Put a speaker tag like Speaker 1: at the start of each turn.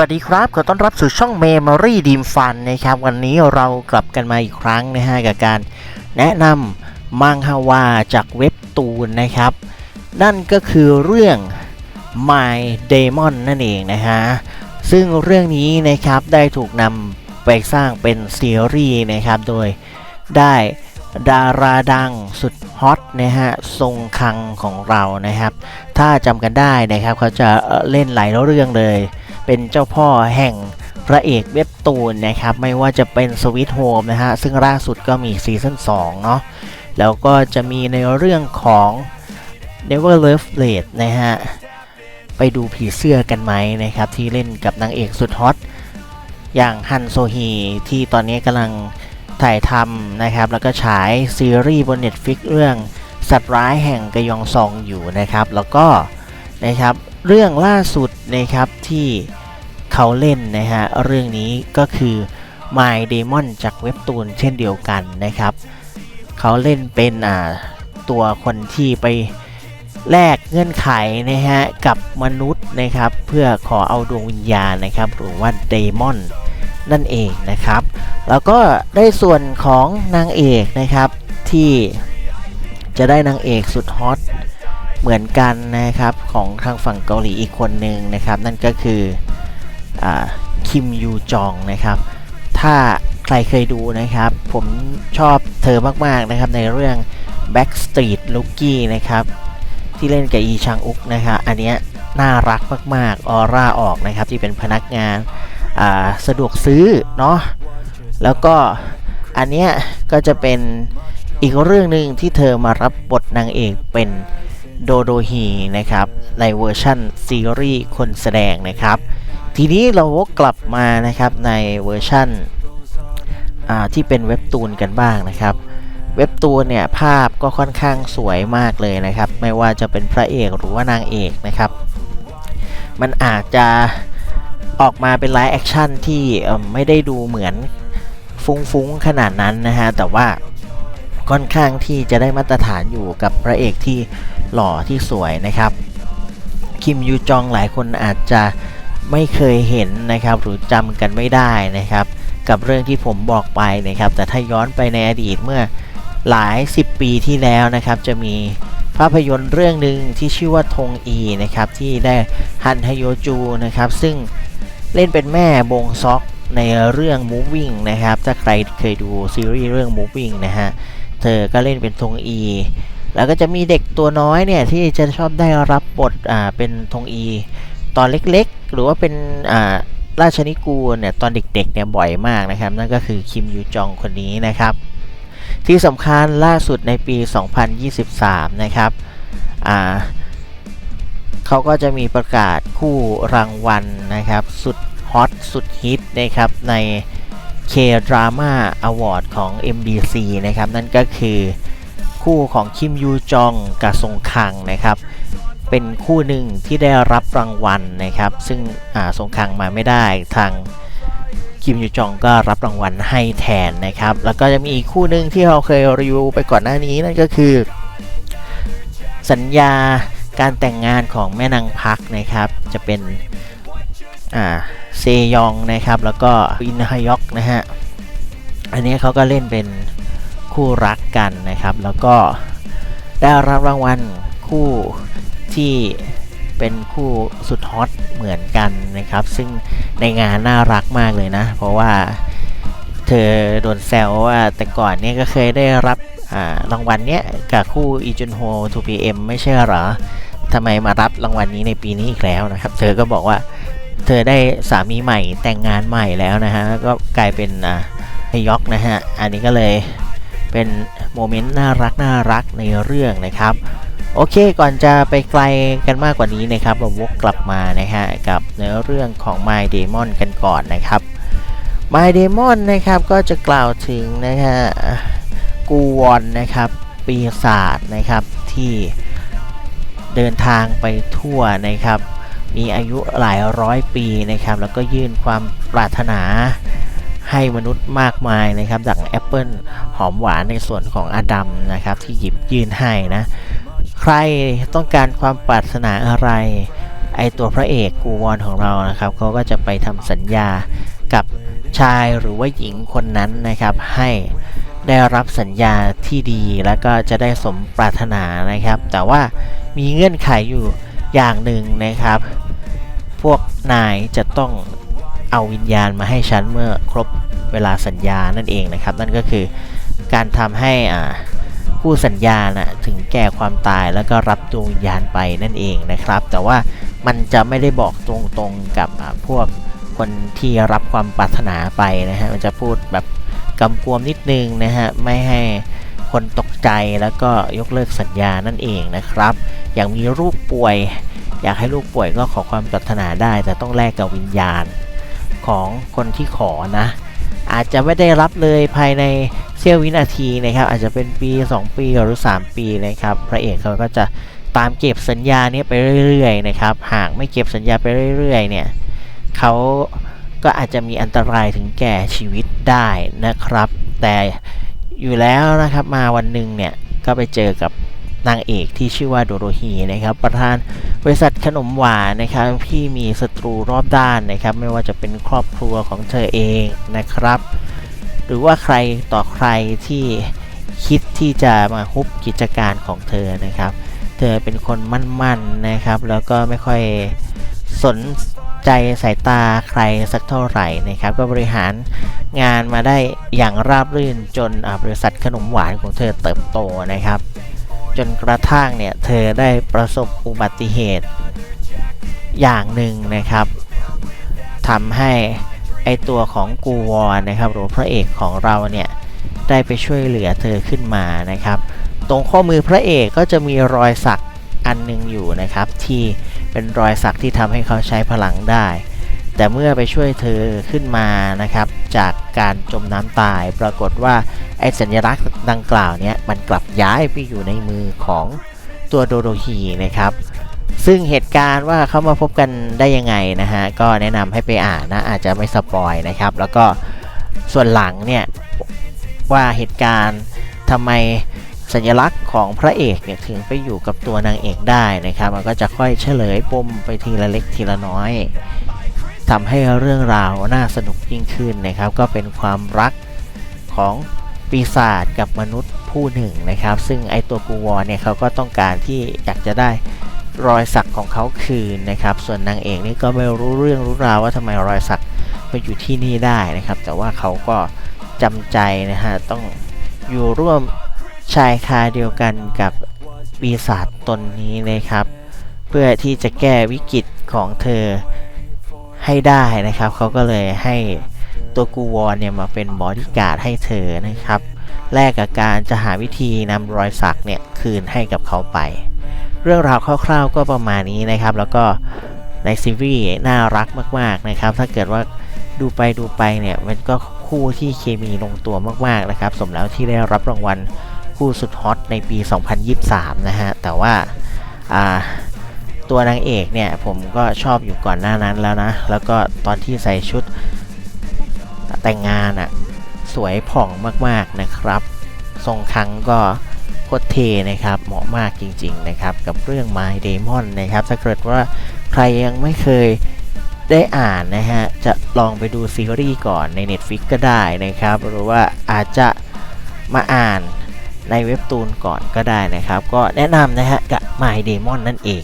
Speaker 1: วัสดีครับ ขอต้อนรับสู่ช่อง Memory Dream Fun นะครับ วันนี้เรากลับกันมาอีกครั้งนะฮะกับการแนะนำมังฮวาจากเว็บตูนนะครับ นั่นก็คือเรื่อง My Demon นั่นเองนะฮะ ซึ่งเรื่องนี้นะครับได้ถูกนำไปสร้างเป็นซีรีส์นะครับ โดยได้ดาราดังสุดฮอตนะฮะทรงคังของเรานะครับ ถ้าจำกันได้นะครับเขาจะเล่นหลายเรื่องเลย เป็นเจ้าพ่อแห่งพระเอกเว็บตูนนะครับ ไม่ว่าจะเป็นสวิตโฮมนะฮะ ซึ่งล่าสุดก็มีซีซั่น2เนาะแล้วก็จะมีในเรื่องของ Never Love Late นะฮะ ไปดูผีเสื้อกันไหมนะครับ ที่เล่นกับนางเอกสุดฮอตอย่างฮันโซฮีที่ตอนนี้กำลังถ่ายทำนะครับ แล้วก็ฉายซีรีส์บน Netflix เรื่องสัตว์ร้ายแห่งกยองซองอยู่นะครับ แล้วก็นะครับเรื่องล่าสุดนะครับที่ เขาเล่นนะฮะเรื่องนี้ก็คือ My Demon จากเว็บตูนเช่นเดียวกันนะครับ เขาเล่นเป็นอ่าตัวคนที่ไปแลกเงื่อนไขนะฮะกับมนุษย์นะครับเพื่อขอเอาดวงวิญญาณนะครับหรือว่าเดมอนนั่นเองนะครับ แล้วก็ได้ส่วนของนางเอกนะครับที่จะได้นางเอกสุดฮอตเหมือนกันนะครับของทางฝั่งเกาหลีอีกคนหนึ่งนะครับ นั่นก็คือ คิมยูจองนะครับ ถ้าใครเคยดูนะครับ ผมชอบเธอมากๆนะครับในเรื่อง Backstreet l o o k i e นะครับ ที่เล่นกับอีชังอุกนะครับอันเนี้ยน่ารักมากๆออร่าออกนะครับ ที่เป็นพนักงานาสะดวกซื้อเนาะแล้วก็อันเนี้ยก็จะเป็นอีกเรื่องหนึ่งที่เธอมารับบทนางเอกเป็นโดโดฮีนะครับ ในเวอร์ชั่นซีรีส์คนแสดงนะครับ ทีนี้เราวกกลับมานะครับในเวอร์ชั่นที่เป็นเว็บตูนกันบ้างนะครับ เว็บตูนเนี่ยภาพก็ค่อนข้างสวยมากเลยนะครับ ไม่ว่าจะเป็นพระเอกหรือว่านางเอกนะครับ มันอาจจะออกมาเป็นไลฟ์แอคชั่นที่ไม่ได้ดูเหมือนฟุ้งๆขนาดนั้นนะฮะ แต่ว่าค่อนข้างที่จะได้มาตรฐานอยู่กับพระเอกที่หล่อที่สวยนะครับ คิมยูจองหลายคนอาจจะ ไม่เคยเห็นนะครับหรือจำกันไม่ได้นะครับ กับเรื่องที่ผมบอกไปนะครับ แต่ถ้าย้อนไปในอดีตเมื่อหลาย 10 ปีที่แล้วนะครับ จะมีภาพยนตร์เรื่องหนึ่งที่ชื่อว่าธงอีนะครับที่ได้ฮันฮโยจูนะครับ ซึ่งเล่นเป็นแม่บงซอกในเรื่อง Moving นะครับ ถ้าใครเคยดูซีรีส์เรื่อง Moving นะฮะ เธอก็เล่นเป็นธงอี แล้วก็จะมีเด็กตัวน้อยเนี่ย ที่จะชอบได้รับบทอ่าเป็นธงอี ตอนเล็ก หรือว่าเป็นอ่าราชนิกูลเนี่ยตอนเด็กๆเนี่ยบ่อยมากนะครับ นั่นก็คือคิมยูจองคนนี้นะครับ ที่สำคัญล่าสุดในปี 2023 นะครับอ่าเขาก็จะมีประกาศคู่รางวัลนะครับ สุดฮอตสุดฮิตนะครับใน K-Drama Award ของ MBC นะครับ นั่นก็คือคู่ของคิมยูจองกับซงคังนะครับ เป็นคู่หนึ่งที่ได้รับรางวัลนะครับ ซึ่งอ่าซงคังมาไม่ได้ทางคิมยูจองก็รับรางวัลให้แทนนะครับ แล้วก็จะมีอีกคู่หนึ่งที่เราเคยรีวิวไปก่อนหน้านี้นั่นก็คือ สัญญาการแต่งงานของแม่นางพักนะครับ จะเป็นเซยองนะครับ แล้วก็อินฮยอกนะฮะ อันนี้เขาก็เล่นเป็นคู่รักกันนะครับ แล้วก็ได้รับรางวัลคู่ ที่เป็นคู่สุดฮอตเหมือนกันนะครับ ซึ่งในงานน่ารักมากเลยนะ เพราะว่าเธอโดนแซวว่าแต่ก่อนเนี่ยก็เคยได้รับรางวัลเนี้ยกับคู่อีจุนโฮ 2PM ไม่ใช่เหรอทำไมมารับรางวัลนี้ในปีนี้อีกแล้วนะครับ เธอก็บอกว่าเธอได้สามีใหม่แต่งงานใหม่แล้วนะฮะก็กลายเป็นฮยอกนะฮะ อันนี้ก็เลยเป็นโมเมนต์น่ารักน่ารักในเรื่องนะครับ โอเคก่อนจะไปไกลกันมากกว่านี้นะครับเราวกกลับมานะฮะกับเนื้อเรื่องของ My Demon กันก่อนนะครับ My Demon นะครับก็จะกล่าวถึงนะฮะกูวอนนะครับปีศาจนะครับที่เดินทางไปทั่วนะครับ มีอายุหลายร้อยปีนะครับ แล้วก็ยื่นความปรารถนาให้มนุษย์มากมายนะครับดังแอปเปิลหอมหวานในส่วนของอดัมนะครับที่หยิบยื่นให้นะ ใครต้องการความปรารถนาอะไร ไอตัวพระเอกกูวอนของเรานะครับเขาก็จะไปทำสัญญากับชายหรือว่าหญิงคนนั้นนะครับ ให้ได้รับสัญญาที่ดีแล้วก็จะได้สมปรารถนานะครับ แต่ว่ามีเงื่อนไขอยู่อย่างหนึ่งนะครับ พวกนายจะต้องเอาวิญญาณมาให้ฉันเมื่อครบเวลาสัญญานั่นเองนะครับ นั่นก็คือการทำให้อ่า ผู้สัญญานะถึงแก่ความตายแล้วก็รับดวงวิญญาณไปนั่นเองนะครับ แต่ว่ามันจะไม่ได้บอกตรงๆกับพวกคนที่รับความปรารถนาไปนะฮะมันจะพูดแบบกำกวมนิดนึงนะฮะไม่ให้คนตกใจแล้วก็ยกเลิกสัญญานั่นเองนะครับ อย่างมีลูกป่วย อยากให้ลูกป่วยก็ขอความปรารถนาได้ แต่ต้องแลกกับวิญญาณของคนที่ขอนะ อาจจะไม่ได้รับเลยภายในเสี้ยววินาทีนะครับ อาจจะเป็นปี 2 ปีหรือ 3 ปีนะครับ พระเอกเขาก็จะตามเก็บสัญญาเนี้ไปเรื่อยๆนะครับ หากไม่เก็บสัญญาไปเรื่อยๆเนี่ยเขาก็อาจจะมีอันตรายถึงแก่ชีวิตได้นะครับ แต่อยู่แล้วนะครับมาวันหนึ่งเนี่ยก็ไปเจอกับ นางเอกที่ชื่อว่าโดโรฮีนะครับ ประธานบริษัทขนมหวานนะครับที่มีศัตรูรอบด้านนะครับ ไม่ว่าจะเป็นครอบครัวของเธอเองนะครับ หรือว่าใครต่อใครที่คิดที่จะมาฮุบกิจการของเธอนะครับ เธอเป็นคนมั่นๆนะครับ แล้วก็ไม่ค่อยสนใจสายตาใครสักเท่าไหร่นะครับ ก็บริหารงานมาได้อย่างราบรื่นจนบริษัทขนมหวานของเธอเติบโตนะครับ จนกระทั่งเนี่ยเธอได้ประสบอุบัติเหตุอย่างหนึ่งนะครับทำให้ไอตัวของกูวอนนะครับหรือพระเอกของเราเนี่ยได้ไปช่วยเหลือเธอขึ้นมานะครับ ตรงข้อมือพระเอกก็จะมีรอยสักอันหนึงอยู่นะครับ ที่เป็นรอยสักที่ทำให้เขาใช้พลังได้ แต่เมื่อไปช่วยเธอขึ้นมานะครับ จากการจมน้ำตายปรากฏว่าไอ้สัญลักษณ์ดังกล่าวเนี่ยมันกลับย้ายไปอยู่ในมือของตัวโดโดฮีนะครับซึ่งเหตุการณ์ว่าเขามาพบกันได้ยังไงนะฮะก็แนะนำให้ไปอ่านนะอาจจะไม่สปอยนะครับ แล้วก็ส่วนหลังเนี่ยว่าเหตุการณ์ทำไมสัญลักษณ์ของพระเอกเนี่ยถึงไปอยู่กับตัวนางเอกได้นะครับ มันก็จะค่อยเฉลยปมไปทีละเล็กทีละน้อย ทำให้เรื่องราวน่าสนุกยิ่งขึ้นนะครับ ก็เป็นความรักของปีศาจกับมนุษย์ผู้หนึ่งนะครับ ซึ่งไอตัวกูวอนเนี่ยเขาก็ต้องการที่อยากจะได้รอยสักของเขาคืนนะครับ ส่วนนางเอกนี่ก็ไม่รู้เรื่องรู้ราวว่าทำไมรอยสักไปอยู่ที่นี่ได้นะครับ แต่ว่าเขาก็จำใจนะฮะต้องอยู่ร่วมชายคาเดียวกันกับปีศาจตนนี้นะครับ เพื่อที่จะแก้วิกฤตของเธอ ให้ได้นะครับเขาก็เลยให้ตัวกูวอนเนี่ยมาเป็นบอดี้การ์ดให้เธอนะครับแลกกับการจะหาวิธีนำรอยสักเนี่ยคืนให้กับเขาไป เรื่องราวคร่าวๆก็ประมาณนี้นะครับ แล้วก็ในซีรีส์น่ารักมากๆนะครับ ถ้าเกิดว่าดูไปดูไปเนี่ยมันก็คู่ที่เคมีลงตัวมากๆนะครับ สมแล้วที่ได้รับรางวัลคู่สุดฮอตในปี 2023 นะฮะ แต่ว่าอ่า ตัวนางเอกเนี่ยผมก็ชอบอยู่ก่อนหน้านั้นแล้วนะ แล้วก็ตอนที่ใส่ชุดแต่งงานอะ่ะสวยผ่องมากๆนะครับ ทรงครั้งก็โคตรเทนะครับ เหมาะมากจริง ๆ นะครับ กับเรื่อง My Demon นะครับ ถ้าเกิดว่าใครยังไม่เคยได้อ่านนะฮะ จะลองไปดูซีรีส์ก่อนใน Netflix ก็ได้นะครับ หรือว่าอาจจะมาอ่านในเว็บตูนก่อนก็ได้นะครับ ก็แนะนำนะฮะกับ My Demon นั่นเอง